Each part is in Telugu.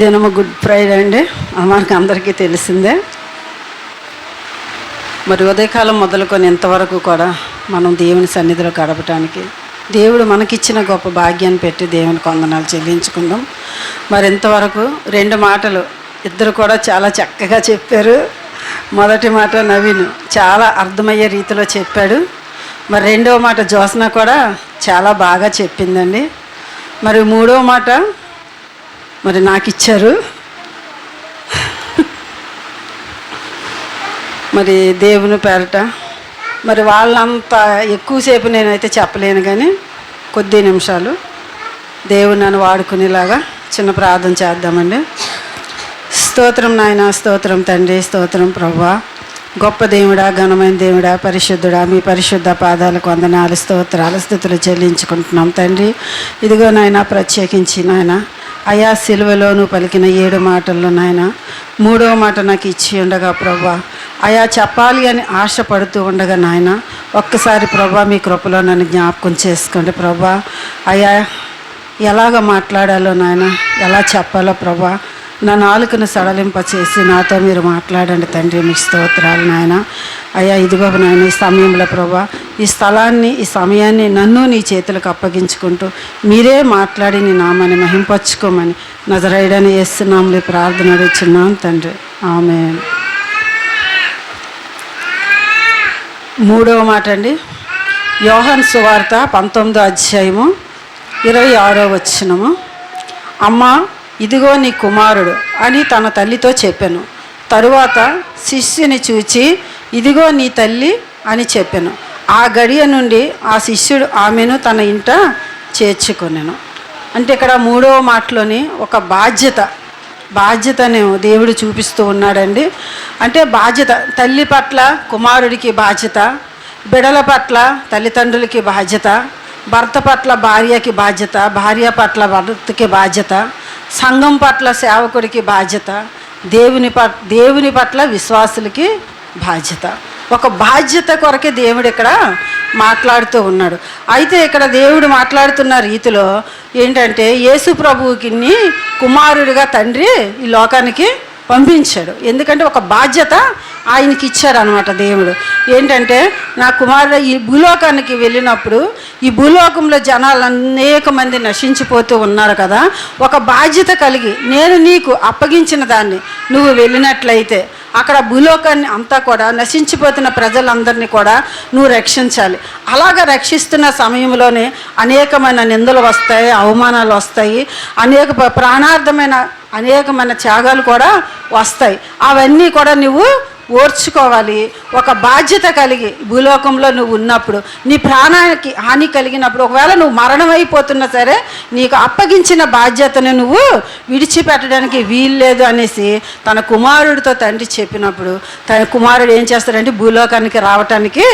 దినము గుడ్ ఫ్రైడే అండి. మనకు అందరికీ తెలిసిందే. మరి ఉదయకాలం మొదలుకొని ఇంతవరకు కూడా మనం దేవుని సన్నిధిలో గడపటానికి దేవుడు మనకిచ్చిన గొప్ప భాగ్యాన్ని పెట్టి దేవుని కొందనాలు చెల్లించుకుందాం మరి ఇంతవరకు రెండు మాటలు ఇద్దరు కూడా చాలా చక్కగా చెప్పారు. మొదటి మాట నవీన్ చాలా అర్థమయ్యే రీతిలో చెప్పాడు. మరి రెండవ మాట జ్యోత్స్న కూడా చాలా బాగా చెప్పిందండి. మరి మూడవ మాట మరి నాకు ఇచ్చారు. మరి దేవుని పేరట. మరి వాళ్ళంత ఎక్కువసేపు నేనైతే చెప్పలేను కానీ కొద్ది నిమిషాలు దేవుని నన్ను వాడుకునేలాగా చిన్న ప్రార్థన చేద్దామండి. స్తోత్రం నాయన స్తోత్రం తండ్రి స్తోత్రం ప్రభా గొప్ప దేవుడా ఘనమైన దేవుడా పరిశుద్ధుడా మీ పరిశుద్ధ పాదాలకు వందనాలు స్తోత్రాలు స్థుతులు చెల్లించుకుంటున్నాం తండ్రి. ఇదిగో నాయన ప్రత్యేకించి నాయన అయా సిలువలోను పలికిన ఏడు మాటల్లో నాయన మూడవ మాట నాకు ఇచ్చి ఉండగా ప్రభా అయా చెప్పాలి అని ఆశపడుతూ ఉండగా నాయన ఒక్కసారి ప్రభా మీ కృపలో నన్ను జ్ఞాపకం చేసుకోండి ప్రభా అయా ఎలాగ మాట్లాడాలో నాయన ఎలా చెప్పాలో ప్రభా నా నాలుకను సడలింప చేసి నాతో మీరు మాట్లాడండి తండ్రి మీకు స్తోత్రాలు నాయన. అయ్యా ఇదిగో నాయన ఈ సమయంలో ప్రభా ఈ స్థలాన్ని ఈ సమయాన్ని నన్ను నీ చేతులకు అప్పగించుకుంటూ మీరే మాట్లాడి నీ నామాన్ని మహింపచ్చుకోమని నజరైడని వేస్తున్నాంలే ప్రార్థన అడుగుచున్నాం తండ్రి. ఆమె మూడవ మాట అండి. యోహన్ సువార్త పంతొమ్మిదో అధ్యాయము ఇరవై ఆరో వచ్చినము అమ్మ ఇదిగో నీ కుమారుడు అని తన తల్లితో చెప్పాను. తరువాత శిష్యుని చూచి ఇదిగో నీ తల్లి అని చెప్పాను. ఆ గడియ నుండి ఆ శిష్యుడు ఆమెను తన ఇంట చేర్చుకున్నాను అంటే ఇక్కడ మూడవ మాటలోని ఒక బాధ్యత బాధ్యతను దేవుడు చూపిస్తూ ఉన్నాడండి. అంటే బాధ్యత తల్లి పట్ల కుమారుడికి బాధ్యత బిడల పట్ల తల్లిదండ్రులకి బాధ్యత భర్త పట్ల భార్యకి బాధ్యత భార్య పట్ల భర్తకి బాధ్యత సంఘం పట్ల సేవకుడికి బాధ్యత దేవుని పట్ దేవుని పట్ల విశ్వాసులకి బాధ్యత. ఒక బాధ్యత కొరకే దేవుడు ఇక్కడ మాట్లాడుతూ ఉన్నాడు. అయితే ఇక్కడ దేవుడు మాట్లాడుతున్న రీతిలో ఏంటంటే యేసు ప్రభువుకి కుమారుడిగా తండ్రి ఈ లోకానికి పంపించాడు. ఎందుకంటే ఒక బాధ్యత ఆయనకి ఇచ్చారనమాట అనమాట దేవుడు. ఏంటంటే నా కుమారుడు ఈ భూలోకానికి వెళ్ళినప్పుడు ఈ భూలోకంలో జనాలు అనేక మంది నశించిపోతూ ఉన్నారు కదా. ఒక బాధ్యత కలిగి నేను నీకు అప్పగించిన దాన్ని నువ్వు వెళ్ళినట్లయితే అక్కడ భూలోకాన్ని అంతా కూడా నశించిపోతున్న ప్రజలందరినీ కూడా నువ్వు రక్షించాలి. అలాగ రక్షిస్తున్న సమయంలోనే అనేకమైన నిందలు వస్తాయి అవమానాలు వస్తాయి. అనేక ప్రాణార్థమైన అనేకమైన త్యాగాలు కూడా వస్తాయి. అవన్నీ కూడా నువ్వు ఓర్చుకోవాలి. ఒక బాధ్యత కలిగి భూలోకంలో నువ్వు ఉన్నప్పుడు నీ ప్రాణానికి హాని కలిగినప్పుడు ఒకవేళ నువ్వు మరణమైపోతున్నా సరే నీకు అప్పగించిన బాధ్యతను నువ్వు విడిచిపెట్టడానికి వీల్లేదు అనేసి తన కుమారుడితో తండ్రి చెప్పినప్పుడు తన కుమారుడు ఏం చేస్తాడంటే భూలోకానికి రావటానికి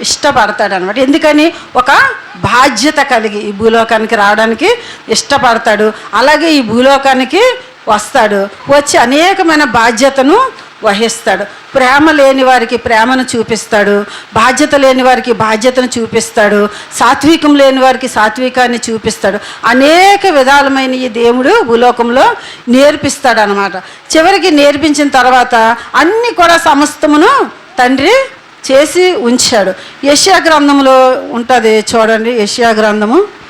ఇష్టపడతాడు అనమాట ఎందుకని? ఒక బాధ్యత కలిగి ఈ భూలోకానికి రావడానికి ఇష్టపడతాడు. అలాగే ఈ భూలోకానికి వస్తాడు. వచ్చి అనేకమైన బాధ్యతను వహిస్తాడు. ప్రేమ లేని వారికి ప్రేమను చూపిస్తాడు. బాధ్యత లేని వారికి బాధ్యతను చూపిస్తాడు. సాత్వికం లేని వారికి సాత్వికాన్ని చూపిస్తాడు. అనేక విధాలమైన ఈ దేవుడు భూలోకంలో నేర్పిస్తాడు అనమాట చివరికి నేర్పించిన తర్వాత అన్నీ కూడా సమస్తమును తండ్రి చేసి ఉంచాడు. యష్యా గ్రంథంలో ఉంటుంది చూడండి. యష్యా గ్రంథము.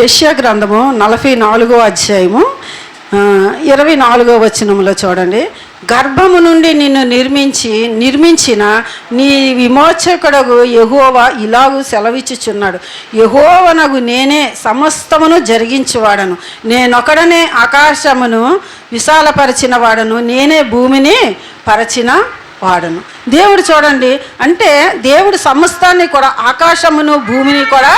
యష్యా గ్రంథము నలభై నాలుగో అధ్యాయము ఇరవై నాలుగో వచనంలో చూడండి. గర్భము నుండి నిన్ను నిర్మించి నిర్మించిన నీ విమోచకుడగు యహోవా ఇలాగూ సెలవిచ్చుచున్నాడు. యహోవనగు నేనే సమస్తమును జరిగించువాడను. నేనొకడనే ఆకాశమును విశాలపరిచిన వాడను నేనే భూమిని పరచిన వాడను దేవుడు చూడండి అంటే దేవుడు సమస్తాన్ని కూడా ఆకాశమును భూమిని కూడా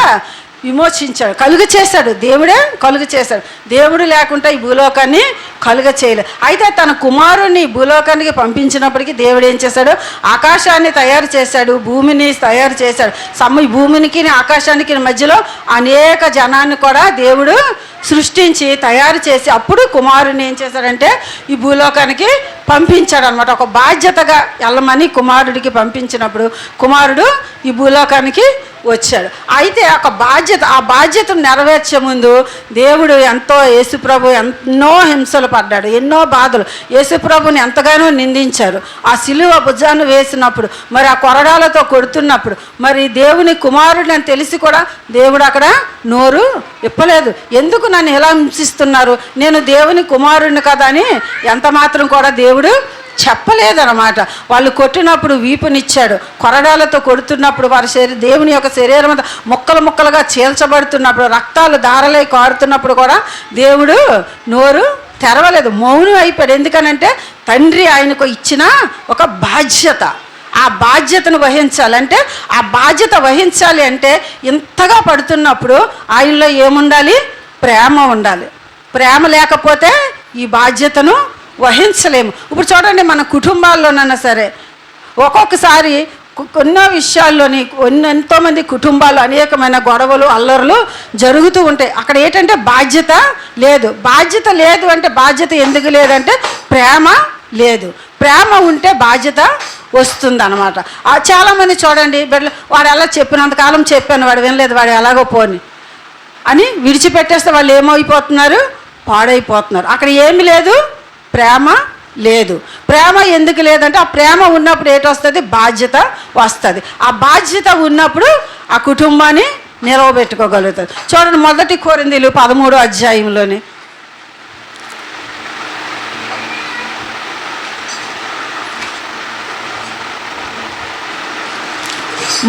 విమోచించాడు. కలుగ చేశాడు. దేవుడే కలుగ చేశాడు. దేవుడు లేకుండా ఈ భూలోకాన్ని కలుగ చేయలేదు అయితే తన కుమారుని భూలోకానికి పంపించినప్పటికీ దేవుడు ఏం చేశాడు? ఆకాశాన్ని తయారు చేశాడు. భూమిని తయారు చేశాడు. సమ భూమినికి ఆకాశానికి మధ్యలో అనేక జనాన్ని కూడా దేవుడు సృష్టించి తయారు చేసి అప్పుడు కుమారుని ఏం చేశాడంటే ఈ భూలోకానికి పంపించాడు అనమాట ఒక బాధ్యతగా వెళ్ళమని కుమారుడికి పంపించినప్పుడు కుమారుడు ఈ భూలోకానికి వచ్చాడు. అయితే ఒక బాధ్యత ఆ బాధ్యతను నెరవేర్చే ముందు దేవుడు ఎంతో యేసుప్రభు ఎన్నో హింసలు పడ్డాడు ఎన్నో బాధలు. యేసుప్రభుని ఎంతగానో నిందించారు. ఆ సిలువ భుజాన్ని వేసినప్పుడు మరి ఆ కొరడాలతో కొడుతున్నప్పుడు మరి దేవుని కుమారుడు అని తెలిసి కూడా దేవుడు అక్కడ నోరు ఇప్పలేదు ఎందుకు నన్ను ఎలా హింసిస్తున్నారు? నేను దేవుని కుమారుడిని కదా అని ఎంత మాత్రం కూడా దేవుడు చెప్పలేదన్నమాట. వాళ్ళు కొట్టినప్పుడు వీపునిచ్చాడు. కొరడాలతో కొడుతున్నప్పుడు వారి శరీర దేవుని యొక్క శరీరం అంతా ముక్కలు ముక్కలుగా చీల్చబడుతున్నప్పుడు రక్తాలు దారలై కారుతున్నప్పుడు కూడా దేవుడు నోరు తెరవలేదు. మౌనం అయిపోయాడు. ఎందుకనంటే తండ్రి ఆయనకు ఇచ్చిన ఒక బాధ్యత. ఆ బాధ్యతను వహించాలంటే ఆ బాధ్యత వహించాలి అంటే ఇంతగా పడుతున్నప్పుడు ఆయనలో ఏముండాలి? ప్రేమ ఉండాలి. ప్రేమ లేకపోతే ఈ బాధ్యతను వహించలేము. ఇప్పుడు చూడండి మన కుటుంబాల్లోనన్నా సరే ఒక్కొక్కసారి ఎన్నో విషయాల్లోని ఎంతోమంది కుటుంబాలు అనేకమైన గొడవలు అల్లర్లు జరుగుతూ ఉంటాయి. అక్కడ ఏంటంటే బాధ్యత లేదు. బాధ్యత లేదు అంటే బాధ్యత ఎందుకు లేదంటే ప్రేమ లేదు. ప్రేమ ఉంటే బాధ్యత వస్తుంది అనమాట చాలామంది చూడండి బిడ్డలు వాడు ఎలా చెప్పినంతకాలం చెప్పాను వాడు వినలేదు వాడు ఎలాగో పోని అని విడిచిపెట్టేస్తే వాళ్ళు ఏమైపోతున్నారు? పాడైపోతున్నారు. అక్కడ ఏమి లేదు. ప్రేమ లేదు. ప్రేమ ఎందుకు లేదంటే ఆ ప్రేమ ఉన్నప్పుడు ఏటొస్తుంది బాధ్యత వస్తుంది. ఆ బాధ్యత ఉన్నప్పుడు ఆ కుటుంబాన్ని నిలవబెట్టుకోగలుగుతుంది చూడండి మొదటి కోరిందీలు పదమూడో అధ్యాయంలోని.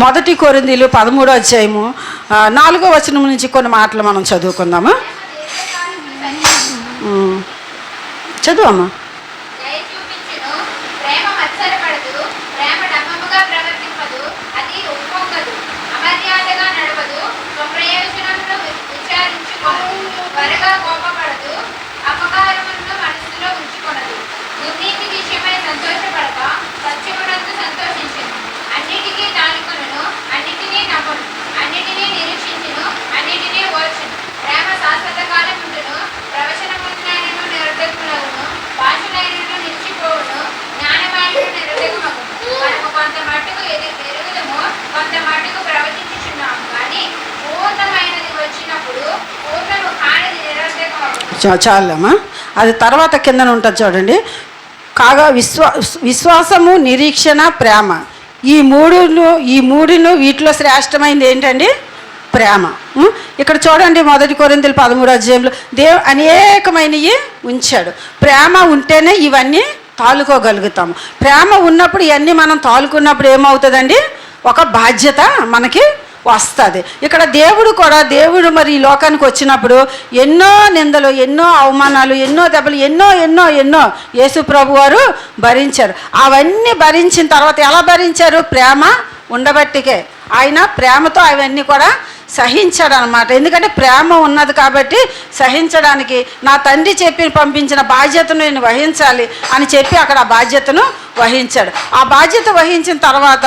మొదటి కొరిందీలు పదమూడో అధ్యాయము నాలుగో వచనం నుంచి కొన్ని మాటలు మనం చదువుకుందాము? ఉమ్. చదువమ్మా చాలమ్మా. అది తర్వాత కిందన ఉంటుంది చూడండి. కాగా విశ్వా విశ్వాసము నిరీక్షణ ప్రేమ. ఈ మూడును ఈ మూడును వీటిలో శ్రేష్టమైనది ఏంటండి? ప్రేమ. ఇక్కడ చూడండి మొదటి కొరింతలు పదమూడు అధ్యాయంలో. దేవ్ అనేకమైనవి ఉంచాడు. ప్రేమ ఉంటేనే ఇవన్నీ తాలుకోగలుగుతాము. ప్రేమ ఉన్నప్పుడు ఇవన్నీ మనం తాలుకున్నప్పుడు ఏమవుతుందండి? ఒక బాధ్యత మనకి వస్తుంది. ఇక్కడ దేవుడు కూడా దేవుడు మరి ఈ లోకానికి వచ్చినప్పుడు ఎన్నో నిందలు ఎన్నో అవమానాలు ఎన్నో దెబ్బలు ఎన్నో ఎన్నో ఎన్నో యేసు ప్రభు వారు భరించారు. అవన్నీ భరించిన తర్వాత ఎలా భరించారు? ప్రేమ ఉండబట్టికే. ఆయన ప్రేమతో అవన్నీ కూడా సహించాడు అనమాట ఎందుకంటే ప్రేమ ఉన్నది కాబట్టి సహించడానికి నా తండ్రి చెప్పి పంపించిన బాధ్యతను నేను వహించాలి అని చెప్పి అక్కడ ఆ బాధ్యతను వహించాడు. ఆ బాధ్యత వహించిన తర్వాత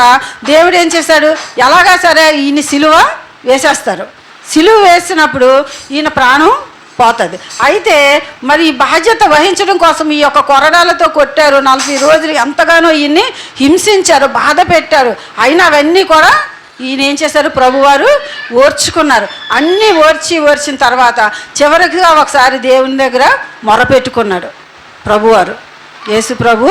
దేవుడు ఏం చేశాడు? ఎలాగా సరే ఈయన సిలువ వేసేస్తారు. సిలువ వేసినప్పుడు ఈయన ప్రాణం పోతుంది. అయితే మరి ఈ బాధ్యత వహించడం కోసం ఈ యొక్క కొరడాలతో కొట్టారు నలభై రోజులు ఎంతగానో ఈయన్ని హింసించారు బాధ పెట్టారు. అయినా అవన్నీ కూడా ఈయన ఏం చేశారు? ప్రభువారు ఓర్చుకున్నారు. అన్నీ ఓర్చి ఓర్చిన తర్వాత చివరిగా ఒకసారి దేవుని దగ్గర మొరపెట్టుకున్నాడు ప్రభువారు. యేసు ప్రభు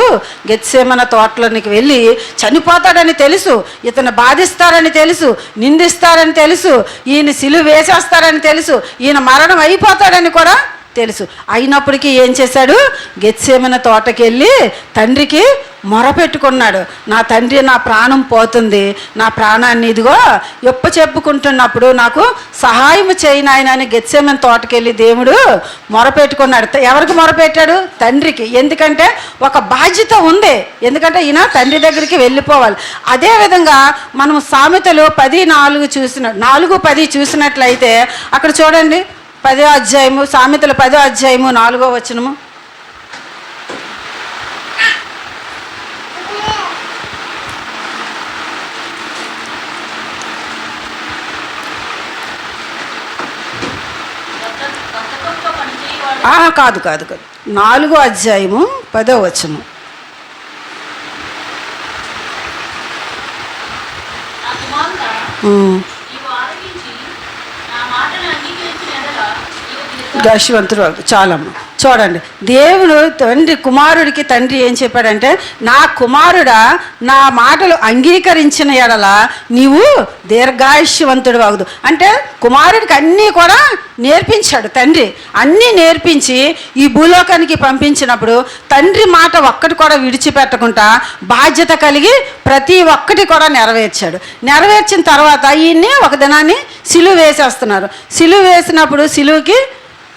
గెత్సేమన తోటలోనికి వెళ్ళి చనిపోతాడని తెలుసు ఇతను బాధిస్తారని తెలుసు నిందిస్తారని తెలుసు ఈయన సిలువ వేసేస్తారని తెలుసు ఈయన మరణం అయిపోతాడని కూడా తెలుసు. అయినప్పటికీ ఏం చేశాడు? గెత్సేమన తోటకెళ్ళి తండ్రికి మొరపెట్టుకున్నాడు. నా తండ్రి నా ప్రాణం పోతుంది. నా ప్రాణాన్ని ఇదిగో ఎప్ప చెప్పుకుంటున్నప్పుడు నాకు సహాయం చేయి నాయన అని గెత్సేమని తోటకెళ్ళి దేవుడు మొరపెట్టుకున్నాడు. ఎవరికి మొరపెట్టాడు? తండ్రికి. ఎందుకంటే ఒక బాధ్యత ఉంది. ఎందుకంటే ఈయన తండ్రి దగ్గరికి వెళ్ళిపోవాలి. అదేవిధంగా మనం సామెతలు పది నాలుగు చూసిన నాలుగు పది చూసినట్లయితే అక్కడ చూడండి. పదో అధ్యాయము సామెతలు పదో అధ్యాయము నాలుగో వచనము. కాదు కాదు కాదు. నాలుగో అధ్యాయము పదో వచనం నా కుమారుడా ఉమ్. నీవు ఆలకించి నా మాటను అంగీకరించిన ఎడల నీవు దీర్ఘ దశవంతుడు చాలమ్మ. చూడండి. దేవుడు తండ్రి కుమారుడికి తండ్రి ఏం చెప్పాడంటే నా కుమారుడా నా మాటలు అంగీకరించిన ఎడల నీవు దీర్ఘాయుష్యవంతుడు అవ్వదు అంటే కుమారుడికి అన్నీ కూడా నేర్పించాడు తండ్రి. అన్నీ నేర్పించి ఈ భూలోకానికి పంపించినప్పుడు తండ్రి మాట ఒక్కటి కూడా విడిచిపెట్టకుండా బాధ్యత కలిగి ప్రతి ఒక్కటి కూడా నెరవేర్చాడు. నెరవేర్చిన తర్వాత ఈయన్ని ఒక దినాన్ని సిలువ వేసేస్తున్నారు. సిలువ వేసినప్పుడు సిలువుకి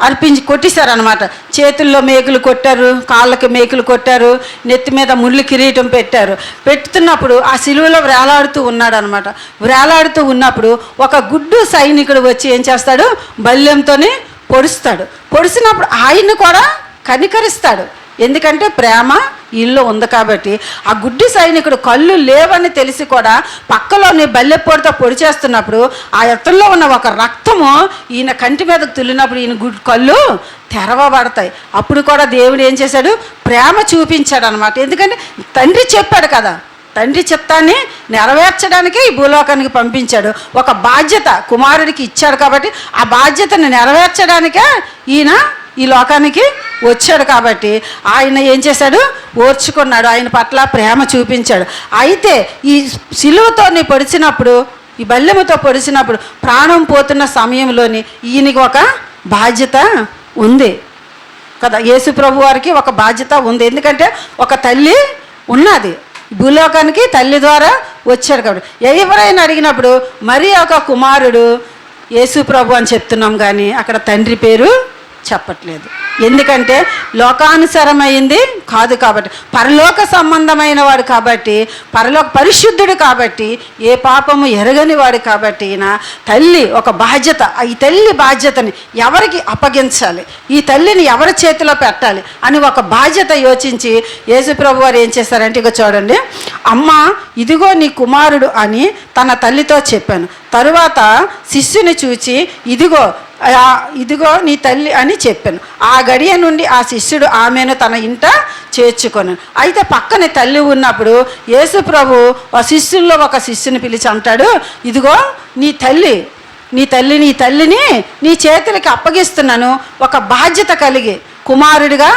అర్పించి కొట్టేశారనమాట చేతుల్లో మేకులు కొట్టారు కాళ్ళకి మేకులు కొట్టారు నెత్తి మీద ముళ్ళు కిరీటం పెట్టారు. పెట్టుతున్నప్పుడు ఆ సిలువలో వేలాడుతూ ఉన్నాడు అనమాట వేలాడుతూ ఉన్నప్పుడు ఒక గుడ్డు సైనికుడు వచ్చి ఏం చేస్తాడు? బల్యంతోని పొడుస్తాడు. పొడిసినప్పుడు ఆయన్ని కూడా కనికరిస్తాడు. ఎందుకంటే ప్రేమ ఇల్లు ఉంది కాబట్టి. ఆ గుడ్డి సైనికుడు కళ్ళు లేవని తెలిసి కూడా పక్కలోని బల్లెపోటుతో పొడి చేస్తున్నప్పుడు ఆ ఎత్తుల్లో ఉన్న ఒక రక్తము ఈయన కంటి మీదకు తుల్లినప్పుడు ఈయన గుడ్ కళ్ళు తెరవబడతాయి. అప్పుడు కూడా దేవుడు ఏం చేశాడు? ప్రేమ చూపించాడు అనమాట ఎందుకంటే తండ్రి చెప్పాడు కదా తండ్రి చిత్తాన్ని నెరవేర్చడానికి ఈ భూలోకానికి పంపించాడు. ఒక బాధ్యత కుమారుడికి ఇచ్చాడు కాబట్టి ఆ బాధ్యతను నెరవేర్చడానికే ఈయన ఈ లోకానికి వచ్చాడు కాబట్టి ఆయన ఏం చేశాడు? ఓర్చుకున్నాడు. ఆయన పట్ల ప్రేమ చూపించాడు. అయితే ఈ సిలువతోని పొడిచినప్పుడు ఈ బల్లెముతో పొడిచినప్పుడు ప్రాణం పోతున్న సమయంలోని ఈయనకి ఒక బాధ్యత ఉంది. కదా యేసు ప్రభు వారికి ఒక బాధ్యత ఉంది. ఎందుకంటే ఒక తల్లి ఉన్నది. భూలోకానికి తల్లి ద్వారా వచ్చాడు కాబట్టి. ఎవరైనా అడిగినప్పుడు మరి ఒక కుమారుడు యేసు ప్రభు అని చెప్తున్నాం కానీ అక్కడ తండ్రి పేరు చెప్పట్లేదు. ఎందుకంటే లోకానుసరమైంది కాదు కాబట్టి పరలోక సంబంధమైన వాడు కాబట్టి పరలోక పరిశుద్ధుడు కాబట్టి ఏ పాపము ఎరగని వాడు కాబట్టి ఈయన తల్లి ఒక బాధ్యత ఈ తల్లి బాధ్యతని ఎవరికి అప్పగించాలి? ఈ తల్లిని ఎవరి చేతిలో పెట్టాలి? అని ఒక బాధ్యత యోచించి యేసుప్రభు వారు ఏం చేశారంటే ఇక చూడండి అమ్మ ఇదిగో నీ కుమారుడు అని తన తల్లితో చెప్పాను. తరువాత శిష్యుని చూచి ఇదిగో ఇదిగో నీ తల్లి అని చెప్పాను. ఆ గడియ నుండి ఆ శిష్యుడు ఆమెను తన ఇంట చేర్చుకొను. అయితే పక్కనే తల్లి ఉన్నప్పుడు యేసు ప్రభు ఆ శిష్యుల్లో ఒక శిష్యుని పిలిచి అంటాడు ఇదిగో నీ తల్లి నీ తల్లి నీ తల్లిని నీ చేతులకి అప్పగిస్తున్నాను. ఒక బాధ్యత కలిగి కుమారుడిగా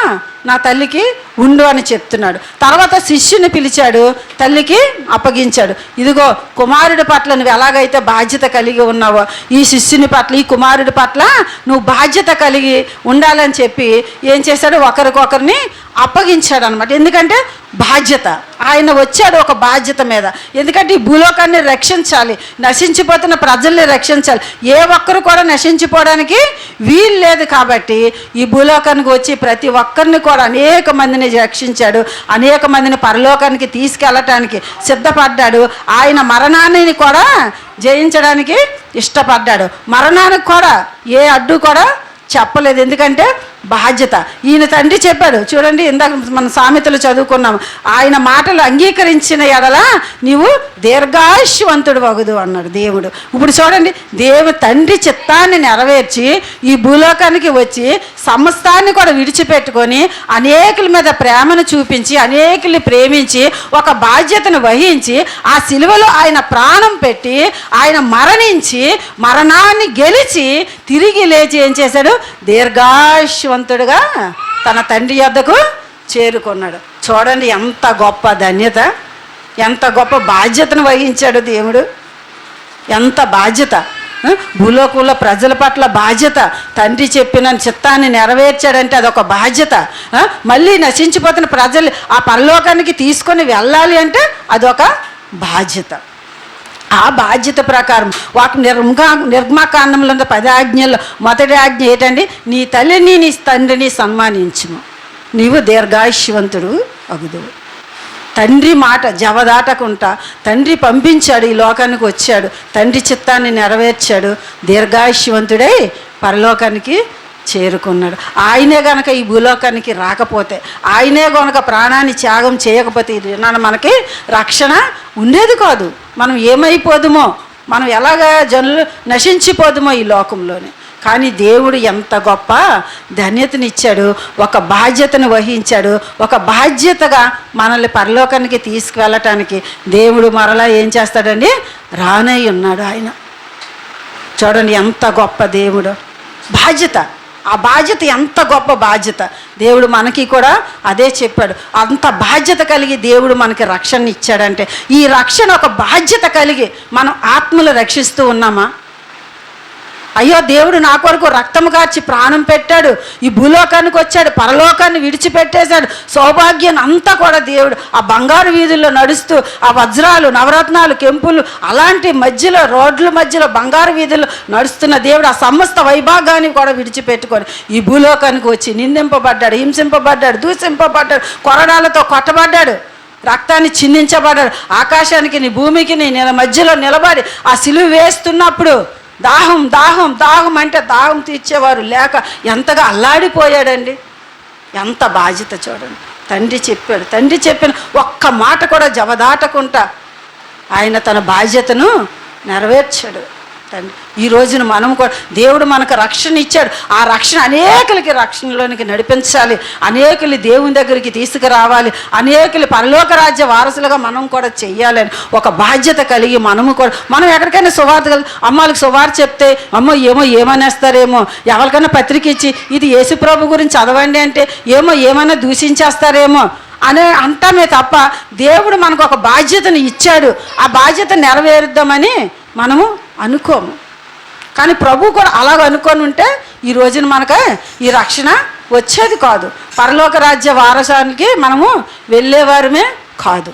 నా తల్లికి ఉండు అని చెప్తున్నాడు. తర్వాత శిష్యుని పిలిచాడు తల్లికి అప్పగించాడు. ఇదిగో కుమారుడి పట్ల నువ్వు ఎలాగైతే బాధ్యత కలిగి ఉన్నావో ఈ శిష్యుని పట్ల ఈ కుమారుడి పట్ల నువ్వు బాధ్యత కలిగి ఉండాలని చెప్పి ఏం చేశాడు? ఒకరికొకరిని అప్పగించాడు అనమాట ఎందుకంటే బాధ్యత. ఆయన వచ్చాడు ఒక బాధ్యత మీద. ఎందుకంటే ఈ భూలోకాన్ని రక్షించాలి. నశించిపోతున్న ప్రజల్ని రక్షించాలి. ఏ ఒక్కరు కూడా నశించిపోవడానికి వీలు లేదు కాబట్టి ఈ భూలోకానికి వచ్చి ప్రతి ఒక్కరిని కూడా అనేక మందిని రక్షించాడు. అనేక మందిని పరలోకానికి తీసుకెళ్ళటానికి సిద్ధపడ్డాడు. ఆయన మరణాన్ని కూడా జయించడానికి ఇష్టపడ్డాడు. మరణానికి కూడా ఏ అడ్డు కూడా చెప్పలేదు. ఎందుకంటే బాధ్యత. ఈయన తండ్రి చెప్పాడు చూడండి ఇందాక మన సామెతలు చదువుకున్నాం ఆయన మాటలు అంగీకరించిన ఎడల నీవు దీర్ఘాయుష్యవంతుడు వగదు అన్నాడు దేవుడు. ఇప్పుడు చూడండి దేవు తండ్రి చిత్తాన్ని నెరవేర్చి ఈ భూలోకానికి వచ్చి సమస్తాన్ని కూడా విడిచిపెట్టుకొని అనేకుల మీద ప్రేమను చూపించి అనేకుల్ని ప్రేమించి ఒక బాధ్యతను వహించి ఆ సిలువలో ఆయన ప్రాణం పెట్టి ఆయన మరణించి మరణాన్ని గెలిచి తిరిగి లేచి ఏం చేశాడు? దీర్ఘాయుష్యవంతుడుగా తన తండ్రి యొద్దకు చేరుకున్నాడు. చూడండి ఎంత గొప్ప ధన్యత ఎంత గొప్ప బాధ్యతను వహించాడు దేవుడు. ఎంత బాధ్యత భూలోకంలో ప్రజల పట్ల బాధ్యత తండ్రి చెప్పిన చిత్తాన్ని నెరవేర్చాడంటే అదొక బాధ్యత మళ్ళీ నశించిపోతున్న ప్రజలు ఆ పరలోకానికి తీసుకొని వెళ్ళాలి అంటే అదొక బాధ్యత. ఆ బాధ్యత ప్రకారం వాటి నిర్మా నిర్మాకాండంలో ఉన్న పది ఆజ్ఞల్లో మొదటి ఆజ్ఞ ఏంటండి నీ తల్లిని నీ తండ్రిని సన్మానించుము. నీవు దీర్ఘాయుష్యవంతుడు అగుదువు. తండ్రి మాట జవదాటకుండా తండ్రి పంపించాడు ఈ లోకానికి వచ్చాడు తండ్రి చిత్తాన్ని నెరవేర్చాడు దీర్ఘాయుష్యవంతుడై పరలోకానికి చేరుకున్నాడు. ఆయనే గనక ఈ భూలోకానికి రాకపోతే ఆయనే గనక ప్రాణాన్ని త్యాగం చేయకపోతే ఇది నన్ను మనకి రక్షణ ఉండేది కాదు. మనం ఏమైపోదుమో మనం ఎలాగా జనులు నశించిపోదుమో ఈ లోకంలోనే. కానీ దేవుడు ఎంత గొప్ప ధన్యతనిచ్చాడు ఒక బాధ్యతను వహించాడు ఒక బాధ్యతగా మనల్ని పరలోకానికి తీసుకువెళ్ళటానికి దేవుడు మరలా ఏం చేస్తాడండి? రానై ఉన్నాడు ఆయన. చూడండి ఎంత గొప్ప దేవుడు. బాధ్యత. ఆ బాధ్యత ఎంత గొప్ప బాధ్యత. దేవుడు మనకి కూడా అదే చెప్పాడు. అంత బాధ్యత కలిగి దేవుడు మనకి రక్షణ ఇచ్చాడంటే ఈ రక్షణ ఒక బాధ్యత కలిగి మనం ఆత్మలు రక్షిస్తూ ఉన్నామా? అయ్యో దేవుడు నా కొరకు రక్తం కార్చి ప్రాణం పెట్టాడు. ఈ భూలోకానికి వచ్చాడు పరలోకాన్ని విడిచిపెట్టేశాడు. సౌభాగ్యాన్ని అంతా కూడా దేవుడు ఆ బంగారు వీధుల్లో నడుస్తూ ఆ వజ్రాలు నవరత్నాలు కెంపులు అలాంటి మధ్యలో రోడ్ల మధ్యలో బంగారు వీధుల్లో నడుస్తున్న దేవుడు ఆ సమస్త వైభాగాన్ని కూడా విడిచిపెట్టుకొని ఈ భూలోకానికి వచ్చి నిందింపబడ్డాడు హింసింపబడ్డాడు దూషింపబడ్డాడు కొరడాలతో కొట్టబడ్డాడు రక్తాన్ని చిందించబడ్డాడు ఆకాశానికి నీ భూమికి నీ మధ్యలో నిలబడి ఆ సిలువ వేస్తున్నప్పుడు దాహం దాహం దాహం అంటే దాహం తీర్చేవారు లేక ఎంతగా అల్లాడిపోయాడండి? ఎంత బాధ్యత చూడండి. తండ్రి చెప్పాడు తండ్రి చెప్పిన ఒక్క మాట కూడా జవదాటకుండా ఆయన తన బాధ్యతను నెరవేర్చాడు. తండ్రి ఈ రోజున మనం కూడా దేవుడు మనకు రక్షణ ఇచ్చాడు. ఆ రక్షణ అనేకులకి రక్షణలోనికి నడిపించాలి. అనేకులు దేవుని దగ్గరికి తీసుకురావాలి. అనేకులు పరలోక రాజ్య వారసులుగా మనం కూడా చెయ్యాలని ఒక బాధ్యత కలిగి మనము కూడా మనం ఎక్కడికైనా సువార్త అమ్మాలకు సువార్త చెప్తే అమ్మో ఏమో ఏమనేస్తారేమో ఎవరికైనా పత్రిక ఇచ్చి ఇది యేసుప్రభు గురించి చదవండి అంటే ఏమో ఏమైనా దూషించేస్తారేమో అనే అంటామే తప్ప దేవుడు మనకు ఒక బాధ్యతను ఇచ్చాడు. ఆ బాధ్యత నెరవేరుద్దామని మనము అనుకోము. కానీ ప్రభు కూడా అలాగ అనుకొని ఉంటే ఈ రోజున మనకు ఈ రక్షణ వచ్చేది కాదు. పరలోక రాజ్య వారసానికి మనము వెళ్ళేవారమే కాదు.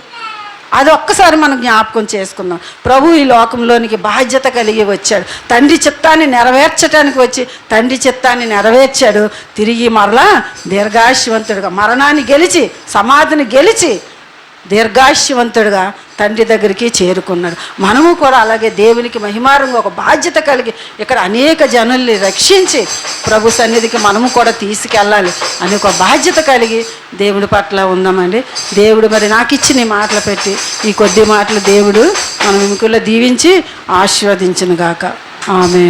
అది ఒక్కసారి మనం జ్ఞాపకం చేసుకుందాం. ప్రభు ఈ లోకంలోనికి బాధ్యత కలిగి వచ్చాడు. తండ్రి చిత్తాన్ని నెరవేర్చడానికి వచ్చి తండ్రి చిత్తాన్ని నెరవేర్చాడు. తిరిగి మరలా దీర్ఘాయుష్యవంతుడుగా మరణాన్ని గెలిచి సమాధిని గెలిచి దీర్ఘాశ్యవంతుడుగా తండ్రి దగ్గరికి చేరుకున్నాడు. మనము కూడా అలాగే దేవునికి మహిమారంగా ఒక బాధ్యత కలిగి ఇక్కడ అనేక జనుల్ని రక్షించి ప్రభు సన్నిధికి మనము కూడా తీసుకెళ్ళాలి అని ఒక బాధ్యత కలిగి దేవుడి పట్ల ఉందామండి దేవుడు మరి నాకు ఇచ్చిన ఈ మాటలు పెట్టి ఈ కొద్ది మాటలు దేవుడు మన విముకుల్లో దీవించి ఆశీర్వదించును గాక ఆమె